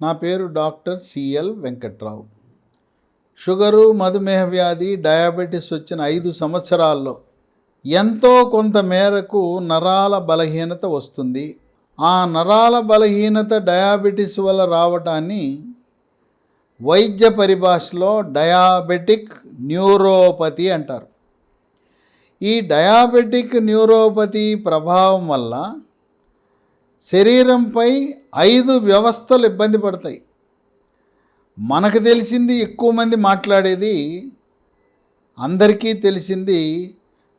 నా పేరు doctor CL Venkatrao. Sugar మధుమేహ వ్యాధి డయాబెటీస్ వచ్చిన ఐదు సంవత్సరాల్లో ఎంతో కొంత మేరకు నరాల బలహీనత వస్తుంది. ఆ నరాల బలహీనత డయాబెటీస్ వల్ల రావటాన్ని వైద్య పరిభాషలో డయాబెటిక్ న్యూరోపతి అంటారు. ఈ డయాబెటిక్ న్యూరోపతి ప్రభావం వల్ల శరీరంపై ఐదు వ్యవస్థలు ఇబ్బంది పడతాయి. మనకు తెలిసింది ఎక్కువ మంది మాట్లాడేది అందరికీ తెలిసింది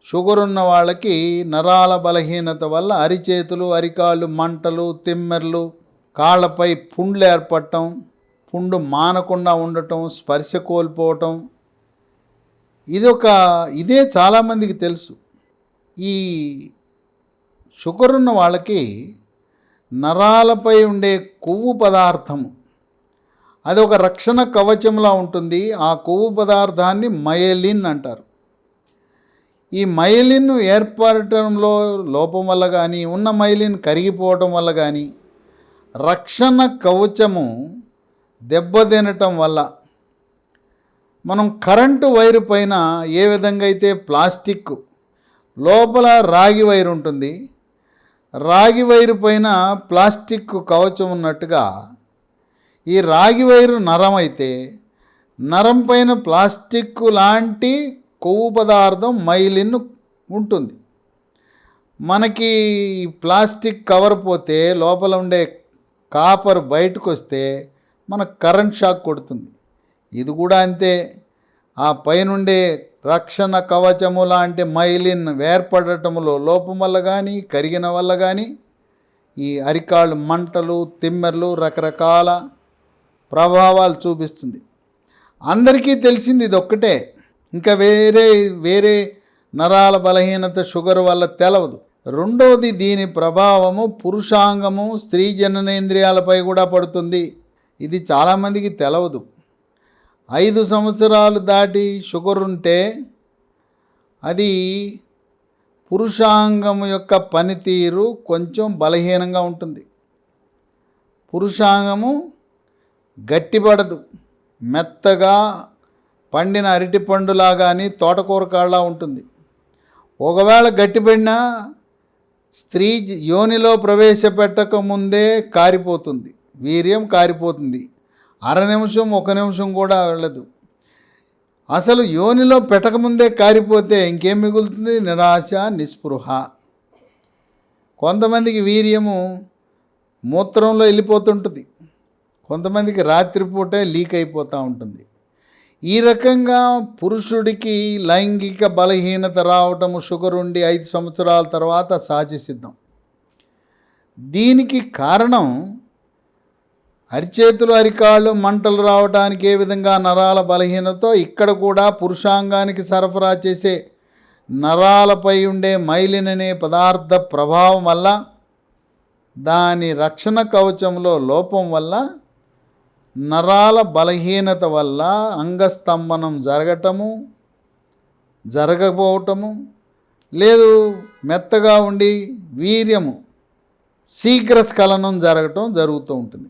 షుగర్ ఉన్న వాళ్ళకి నరాల బలహీనత వల్ల అరిచేతులు అరికాళ్ళు మంటలు తిమ్మెర్లు కాళ్ళపై పుండ్లు ఏర్పడటం పుండు మానకుండా ఉండటం స్పర్శ కోల్పోవటం. ఇది ఒక ఇదే చాలామందికి తెలుసు. ఈ షుగర్ ఉన్న వాళ్ళకి నరాలపై ఉండే కొవ్వు పదార్థము. అది ఒక రక్షణ కవచంలా ఉంటుంది. ఆ కొవ్వు పదార్థాన్ని మయలిన్ అంటారు. ఈ మైలిన్ ఏర్పడటంలో లోపం వల్ల కానీ ఉన్న మైలిన్ కరిగిపోవటం వల్ల కానీ రక్షణ కవచము దెబ్బతినటం వల్ల మనం కరెంటు వైరు పైన ఏ విధంగా అయితే ప్లాస్టిక్ లోపల రాగి వైరు ఉంటుంది రాగి వైరు పైన ప్లాస్టిక్ కవచం ఉన్నట్టుగా ఈ రాగి వైరు నరం అయితే నరం పైన ప్లాస్టిక్ లాంటి కొవ్వు పదార్థం మైలిన్ ఉంటుంది. మనకి ప్లాస్టిక్ కవర్ పోతే లోపల ఉండే కాపర్ బయటకు వస్తే మనకు కరెంట్ షాక్ కొడుతుంది. ఇది కూడా అంతే. ఆ పైనుండే రక్షణ కవచము లాంటి మైలిన్ ఏర్పడటంలో లోపం వల్ల కానీ కరిగిన వల్ల కానీ ఈ అరికాళ్ళు మంటలు తిమ్మెర్లు రకరకాల ప్రభావాలు చూపిస్తుంది. అందరికీ తెలిసింది ఇది ఒక్కటే ఇంకా వేరే వేరే నరాల బలహీనత షుగర్ వల్ల తెలవదు. రెండవది దీని ప్రభావము పురుషాంగము స్త్రీ జననేంద్రియాలపై కూడా పడుతుంది. ఇది చాలామందికి తెలవదు. ఐదు సంవత్సరాలు దాటి షుగర్ ఉంటే అది పురుషాంగం యొక్క పనితీరు కొంచెం బలహీనంగా ఉంటుంది. పురుషాంగము గట్టిపడదు. మెత్తగా పండిన అరటి పండులా కానీ తోటకూర కాళ్ళ ఉంటుంది. ఒకవేళ గట్టిపడినా స్త్రీ యోనిలో ప్రవేశపెట్టక ముందే కారిపోతుంది. వీర్యం కారిపోతుంది. అర నిమిషం ఒక నిమిషం కూడా వెళ్ళదు. అసలు యోనిలో పెట్టకముందే కారిపోతే ఇంకేం మిగులుతుంది? నిరాశ నిస్పృహ. కొంతమందికి వీర్యము మూత్రంలో వెళ్ళిపోతుంటుంది. కొంతమందికి రాత్రిపూటే లీక్ అయిపోతూ ఉంటుంది. ఈ రకంగా పురుషుడికి లైంగిక బలహీనత రావటము షుగర్ ఉండి ఐదు సంవత్సరాల తర్వాత సహజ సిద్ధం దీనికి కారణం అరిచేతులు అరికాళ్ళు మంటలు రావడానికి ఏ విధంగా నరాల బలహీనతో ఇక్కడ కూడా పురుషాంగానికి సరఫరా చేసే నరాలపై ఉండే మైలిన్ అనే పదార్థ ప్రభావం వల్ల దాని రక్షణ కవచంలో లోపం వల్ల నరాల బలహీనత వల్ల అంగస్తంభనం జరగటము జరగకపోవటము లేదు మెత్తగా ఉండి వీర్యము శీఘ్ర స్ఖలనం జరగటం జరుగుతూ ఉంటుంది.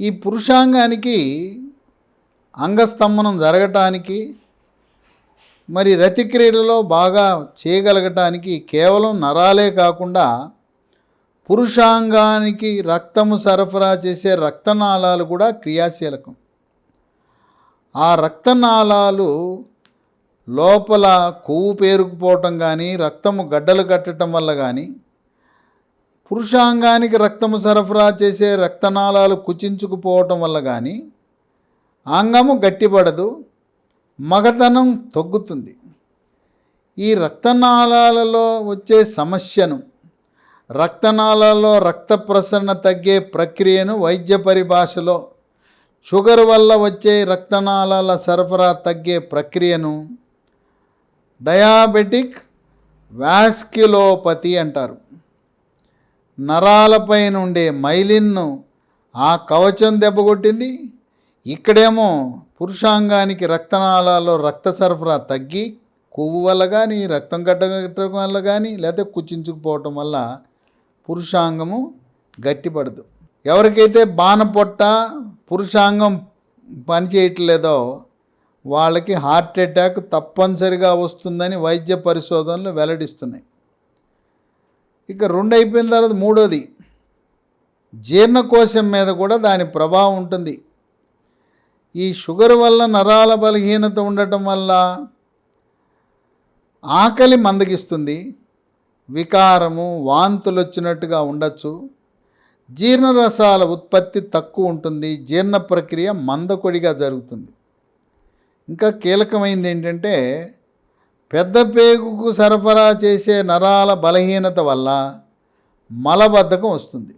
ఈ పురుషాంగానికి అంగస్తంభనం జరగటానికి మరి రతిక్రియలలో బాగా చేయగలగటానికి కేవలం నరాలే కాకుండా పురుషాంగానికి రక్తము సరఫరా చేసే రక్తనాళాలు కూడా క్రియాశీలకం. ఆ రక్తనాళాలు లోపల కొవ్వు పేరుకుపోవటం కానీ రక్తము గడ్డలు కట్టడం వల్ల కానీ పురుషాంగానికి రక్తము సరఫరా చేసే రక్తనాళాలు కుచించుకుపోవటం వల్ల కానీ అంగము గట్టిపడదు మగతనం తగ్గుతుంది. ఈ రక్తనాళాలలో వచ్చే సమస్యను రక్తనాళాల్లో రక్త ప్రసరణ తగ్గే ప్రక్రియను వైద్య పరిభాషలో షుగర్ వల్ల వచ్చే రక్తనాళాల సరఫరా తగ్గే ప్రక్రియను డయాబెటిక్ వ్యాస్క్యులోపతి అంటారు. నరాలపై నుండే మైలిన్ను ఆ కవచం దెబ్బగొట్టింది ఇక్కడేమో పురుషాంగానికి రక్తనాళాల్లో రక్త సరఫరా తగ్గి కొవ్వు వల్ల కానీ రక్తం గడ్డగట్టడం వల్ల కానీ లేకపోతే కుచించుకుపోవటం వల్ల పురుషాంగము గట్టిపడదు. ఎవరికైతే బాణపొట్ట పురుషాంగం పనిచేయట్లేదో వాళ్ళకి హార్ట్ అటాక్ తప్పనిసరిగా వస్తుందని వైద్య పరిశోధనలు వెల్లడిస్తున్నాయి. ఇక రెండు అయిపోయిన తర్వాత మూడోది. జీర్ణకోశం మీద కూడా దాని ప్రభావం ఉంటుంది. ఈ షుగర్ వల్ల నరాల బలహీనత ఉండటం వల్ల ఆకలి మందగిస్తుంది. వికారము వాంతులు వచ్చినట్టుగా ఉండొచ్చు. జీర్ణరసాల ఉత్పత్తి తక్కువ ఉంటుంది. జీర్ణ ప్రక్రియ మందకొడిగా జరుగుతుంది. ఇంకా కీలకమైంది ఏంటంటే పెద్ద పేగుకు సరఫరా చేసే నరాల బలహీనత వల్ల మలబద్ధకం వస్తుంది.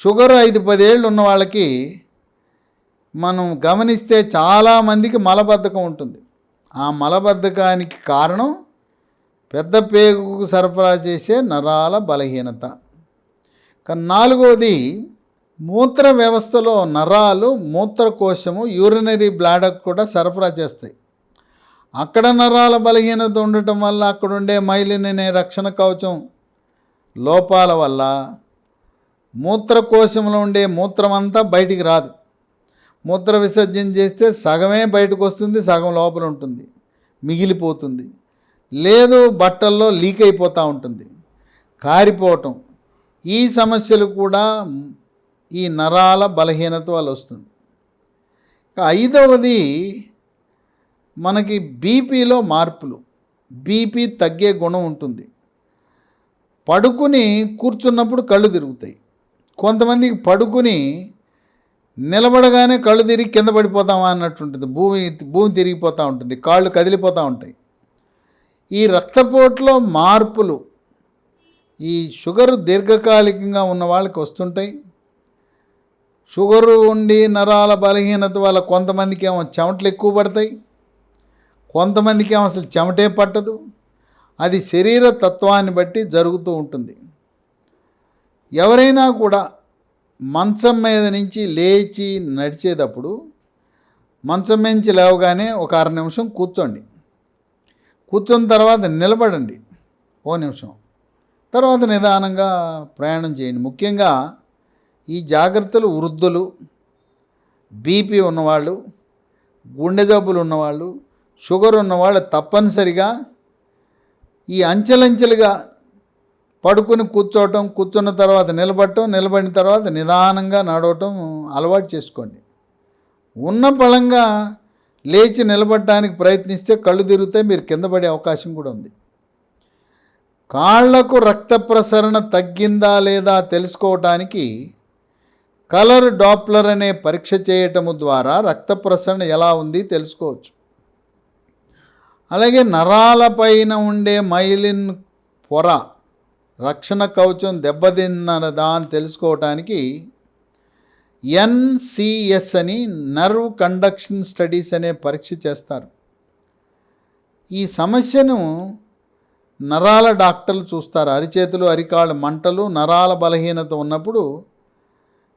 షుగర్ ఐదు పదేళ్ళు ఉన్న వాళ్ళకి మనం గమనిస్తే చాలామందికి మలబద్ధకం ఉంటుంది. ఆ మలబద్ధకానికి కారణం పెద్ద పేగుకు సరఫరా చేసే నరాల బలహీనత. నాలుగవది మూత్ర వ్యవస్థలో నరాలు మూత్రకోశము యూరినరీ బ్లాడర్ కూడా సరఫరా చేస్తాయి. అక్కడ నరాల బలహీనత ఉండటం వల్ల అక్కడుండే మైలిన్ అనే రక్షణ కవచం లోపాల వల్ల మూత్రకోశంలో ఉండే మూత్రం అంతా బయటికి రాదు. మూత్ర విసర్జన చేస్తే సగమే బయటకు వస్తుంది సగం లోపల ఉంటుంది మిగిలిపోతుంది. లేదు బట్టల్లో లీక్ అయిపోతూ ఉంటుంది. కారిపోవటం. ఈ సమస్యలు కూడా ఈ నరాల బలహీనత వల్ల వస్తుంది. ఐదవది మనకి బీపీలో మార్పులు. బీపీ తగ్గే గుణం ఉంటుంది. పడుకుని కూర్చున్నప్పుడు కళ్ళు తిరుగుతాయి. కొంతమందికి పడుకుని నిలబడగానే కళ్ళు తిరిగి కింద పడిపోతామా అన్నట్టు ఉంటుంది భూమి భూమి తిరిగిపోతూ ఉంటుంది. కాళ్ళు కదిలిపోతూ ఉంటాయి. ఈ రక్తపోటులో మార్పులు ఈ షుగర్ దీర్ఘకాలికంగా ఉన్న వాళ్ళకి వస్తుంటాయి. షుగరు ఉండి నరాల బలహీనత వల్ల కొంతమందికి ఏమో చెమటలు ఎక్కువ పడతాయి. కొంతమందికి అసలు చెమటే పట్టదు. అది శరీర తత్వాన్ని బట్టి జరుగుతూ ఉంటుంది. ఎవరైనా కూడా మంచం మీద నుంచి లేచి నడిచేటప్పుడు మంచం నుంచి లేవగానే ఒక అర నిమిషం కూర్చోండి. కూర్చున్న తర్వాత నిలబడండి. ఓ నిమిషం. తర్వాత నిదానంగా ప్రయాణం చేయండి. ముఖ్యంగా ఈ జాగ్రత్తలు వృద్ధులు బీపీ ఉన్నవాళ్ళు గుండె జబ్బులు ఉన్నవాళ్ళు షుగర్ ఉన్నవాళ్ళు తప్పనిసరిగా ఈ అంచెలంచెలుగా పడుకుని కూర్చోవటం కూర్చున్న తర్వాత నిలబడటం నిలబడిన తర్వాత నిదానంగా నడవటం అలవాటు చేసుకోండి. ఉన్న బలంగా లేచి నిలబడటానికి ప్రయత్నిస్తే కళ్ళు తిరిగితే మీరు కింద పడే అవకాశం కూడా ఉంది. కాళ్ళకు రక్త ప్రసరణ తగ్గిందా లేదా తెలుసుకోవటానికి కలర్ డాప్లర్ అనే పరీక్ష చేయటము ద్వారా రక్త ప్రసరణ ఎలా ఉంది తెలుసుకోవచ్చు. అలాగే నరాలపైన ఉండే మైలిన్ పొర రక్షణ కవచం దెబ్బతిన్నదా అని తెలుసుకోవటానికి ఎన్సిఎస్ అని నర్వ్ కండక్షన్ స్టడీస్ అనే పరీక్ష చేస్తారు. ఈ సమస్యను నరాల డాక్టర్లు చూస్తారు. అరిచేతులు అరికాళ్ళు మంటలు నరాల బలహీనత ఉన్నప్పుడు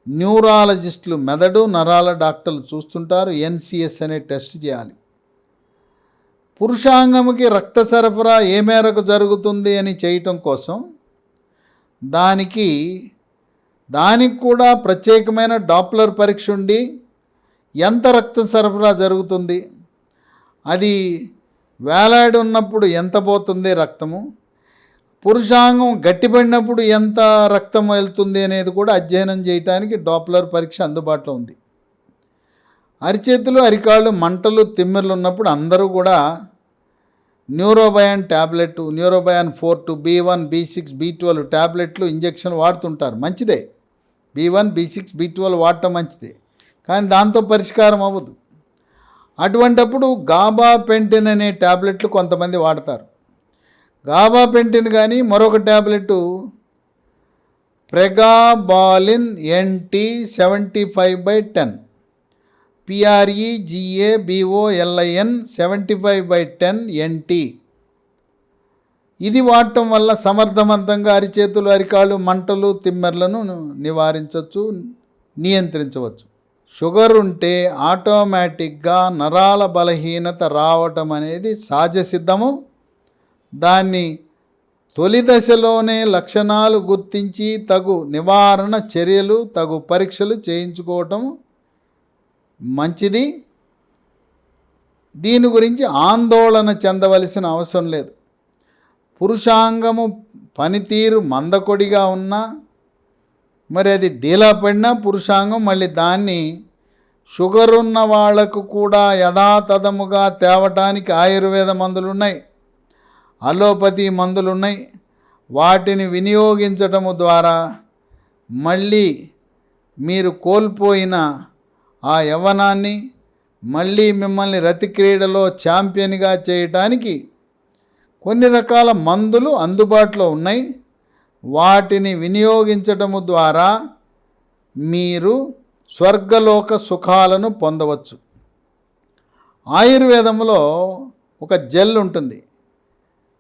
న్యూరాలజిస్టులు మెదడు నరాల డాక్టర్లు చూస్తుంటారు. ఎన్సిఎస్ అనే టెస్ట్ చేయాలి. పురుషాంగముకి రక్త సరఫరా ఏ మేరకు జరుగుతుంది అని చేయటం కోసం దానికి దానికి కూడా ప్రత్యేకమైన డాప్లర్ పరీక్ష ఉండి ఎంత రక్త సరఫరా జరుగుతుంది అది వేలాడి ఉన్నప్పుడు ఎంత పోతుంది రక్తము పురుషాంగం గట్టిపడినప్పుడు ఎంత రక్తం వెళ్తుంది అనేది కూడా అధ్యయనం చేయడానికి డాప్లర్ పరీక్ష అందుబాటులో ఉంది. అరిచేతులు అరికాళ్ళు మంటలు తిమ్మిర్లు ఉన్నప్పుడు అందరూ కూడా Neurobion tablet Neurobion forte B one B six B twelve ట్యాబ్లెట్లు ఇంజెక్షన్ వాడుతుంటారు. మంచిదే. B one B six B twelve వాడటం మంచిదే. కానీ దాంతో పరిష్కారం అవ్వదు. అటువంటప్పుడు గాబా పెంటిన్ అనే ట్యాబ్లెట్లు కొంతమంది వాడతారు. గాబా పెంటిన్ కానీ మరొక tablet pregabalin NT seventy five by ten. PREGA BOLIN seventy five by ten NT ఇది వాడటం వల్ల సమర్థవంతంగా అరిచేతులు అరికాళ్ళు మంటలు తిమ్మెర్లను నివారించవచ్చు నియంత్రించవచ్చు. షుగర్ ఉంటే ఆటోమేటిక్గా నరాల బలహీనత రావటం అనేది సహజ సిద్ధము దాన్ని తొలి దశలోనే లక్షణాలు గుర్తించి తగు నివారణ చర్యలు తగు పరీక్షలు చేయించుకోవటం మంచిది. దీని గురించి ఆందోళన చెందవలసిన అవసరం లేదు. పురుషాంగము పనితీరు మందకొడిగా ఉన్నా మరి అది డీలా పడినా పురుషాంగం మళ్ళీ దాన్ని షుగర్ ఉన్న వాళ్ళకు కూడా యథాతథముగా తేవటానికి ఆయుర్వేద మందులు ఉన్నాయి అలోపతి మందులు ఉన్నాయి వాటిని వినియోగించటము ద్వారా మళ్ళీ మీరు కోల్పోయిన ఆ యవ్వనాన్ని మళ్ళీ మిమ్మల్ని రతి క్రీడలో ఛాంపియన్గా చేయటానికి కొన్ని రకాల మందులు అందుబాటులో ఉన్నాయి. వాటిని వినియోగించటము ద్వారా మీరు స్వర్గలోక సుఖాలను పొందవచ్చు. ఆయుర్వేదంలో ఒక జెల్ ఉంటుంది.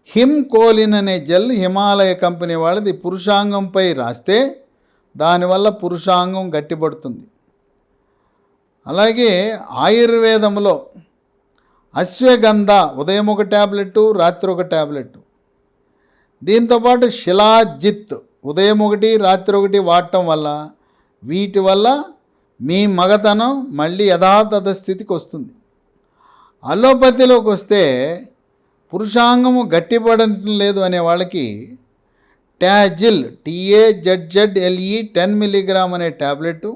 హిమ్ కోలిన్ అనే జెల్ హిమాలయ కంపెనీ వాళ్ళది. పురుషాంగంపై రాస్తే దానివల్ల పురుషాంగం గట్టిపడుతుంది. అలాగే ఆయుర్వేదంలో అశ్వగంధ ఉదయం ఒక ట్యాబ్లెట్ రాత్రి ఒక ట్యాబ్లెట్ దీంతోపాటు శిలాజిత్ ఉదయం ఒకటి రాత్రి ఒకటి వాడటం వల్ల వీటి వల్ల మీ మగతనం మళ్ళీ యథాతథ స్థితికి వస్తుంది. అలోపతిలోకి వస్తే పురుషాంగము గట్టిపడటం లేదు అనే వాళ్ళకి Tazzle TA Z LE ten milligram అనే ట్యాబ్లెట్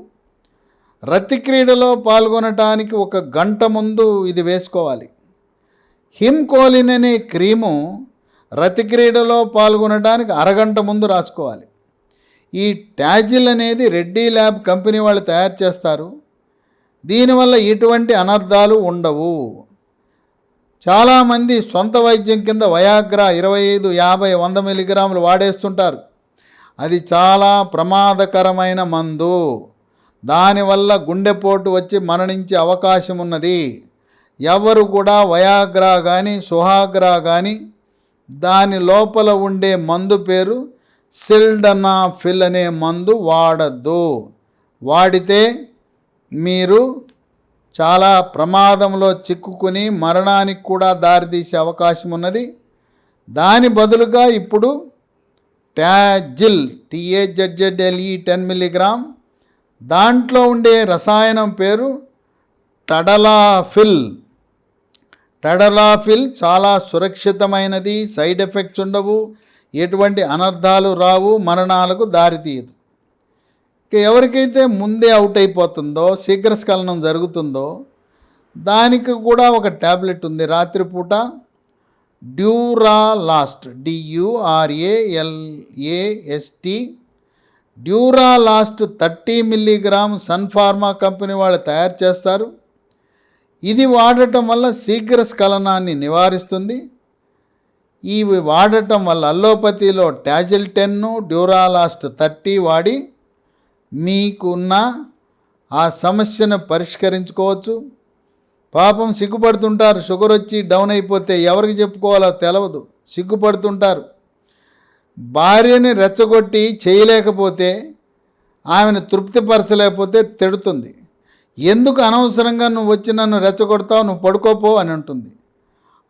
రతి క్రీడలో పాల్గొనటానికి ఒక గంట ముందు ఇది వేసుకోవాలి. హిమ్కోలిన్ అనే క్రీము రతి క్రీడలో పాల్గొనడానికి అరగంట ముందు రాసుకోవాలి. ఈ ట్యాజిల్ అనేది రెడ్డి ల్యాబ్ కంపెనీ వాళ్ళు తయారు చేస్తారు. దీనివల్ల ఎటువంటి అనర్థాలు ఉండవు. చాలామంది సొంత వైద్యం కింద వయాగ్రా ఇరవై ఐదు యాభై వంద మిలిగ్రాములు వాడేస్తుంటారు. అది చాలా ప్రమాదకరమైన మందు. దానివల్ల గుండెపోటు వచ్చి మరణించే అవకాశం ఉన్నది ఎవరు కూడా వయాగ్రా కానీ సుహాగ్రా కానీ దాని లోపల ఉండే మందు పేరు సిల్డనాఫిల్ అనే మందు వాడద్దు. వాడితే మీరు చాలా ప్రమాదంలో చిక్కుకుని మరణానికి కూడా దారితీసే అవకాశం ఉన్నది దాని బదులుగా ఇప్పుడు ట్యాజిల్ టీఏజెడ్జెడ్ఎల్ఈ టెన్ మిల్లీగ్రామ్ దాంట్లో ఉండే రసాయనం పేరు టడలాఫిల్. టడలాఫిల్ చాలా సురక్షితమైనది సైడ్ ఎఫెక్ట్స్ ఉండవు ఎటువంటి అనర్థాలు రావు మరణాలకు దారితీయదు. ఎవరికైతే ముందే అవుట్ అయిపోతుందో శీఘ్రస్ఖలనం జరుగుతుందో దానికి కూడా ఒక ట్యాబ్లెట్ ఉంది రాత్రిపూట. Duralast DURALAST Duralast thirty milligram Sun Pharma company వాళ్ళు తయారు చేస్తారు. ఇది వాడటం వల్ల శీఘ్ర స్ఖలనాన్ని నివారిస్తుంది. ఇవి వాడటం వల్ల అల్లోపతిలో ట్యాజిల్ టెన్ను డ్యూరాలాస్ట్ థర్టీ వాడి మీకున్న ఆ సమస్యను పరిష్కరించుకోవచ్చు. పాపం సిగ్గుపడుతుంటారు షుగర్ వచ్చి డౌన్ అయిపోతే ఎవరికి చెప్పుకోవాలో తెలవదు. సిగ్గుపడుతుంటారు. భార్యని రెచ్చగొట్టి చేయలేకపోతే ఆమెను తృప్తిపరచలేకపోతే తిడుతుంది. ఎందుకు అనవసరంగా నువ్వు వచ్చి నన్ను రెచ్చగొడతావు నువ్వు పడుకోపో అని అంటుంది.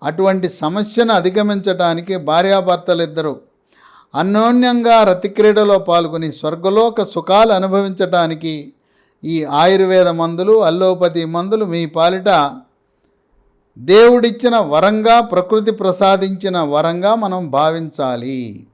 అటువంటి సమస్యను అధిగమించడానికి భార్యాభర్తలిద్దరూ అన్యోన్యంగా రతిక్రీడలో పాల్గొని స్వర్గలోక సుఖాలు అనుభవించటానికి ఈ ఆయుర్వేద మందులు అల్లోపతి మందులు మీ పాలిట దేవుడిచ్చిన వరంగా ప్రకృతి ప్రసాదించిన వరంగా మనం భావించాలి.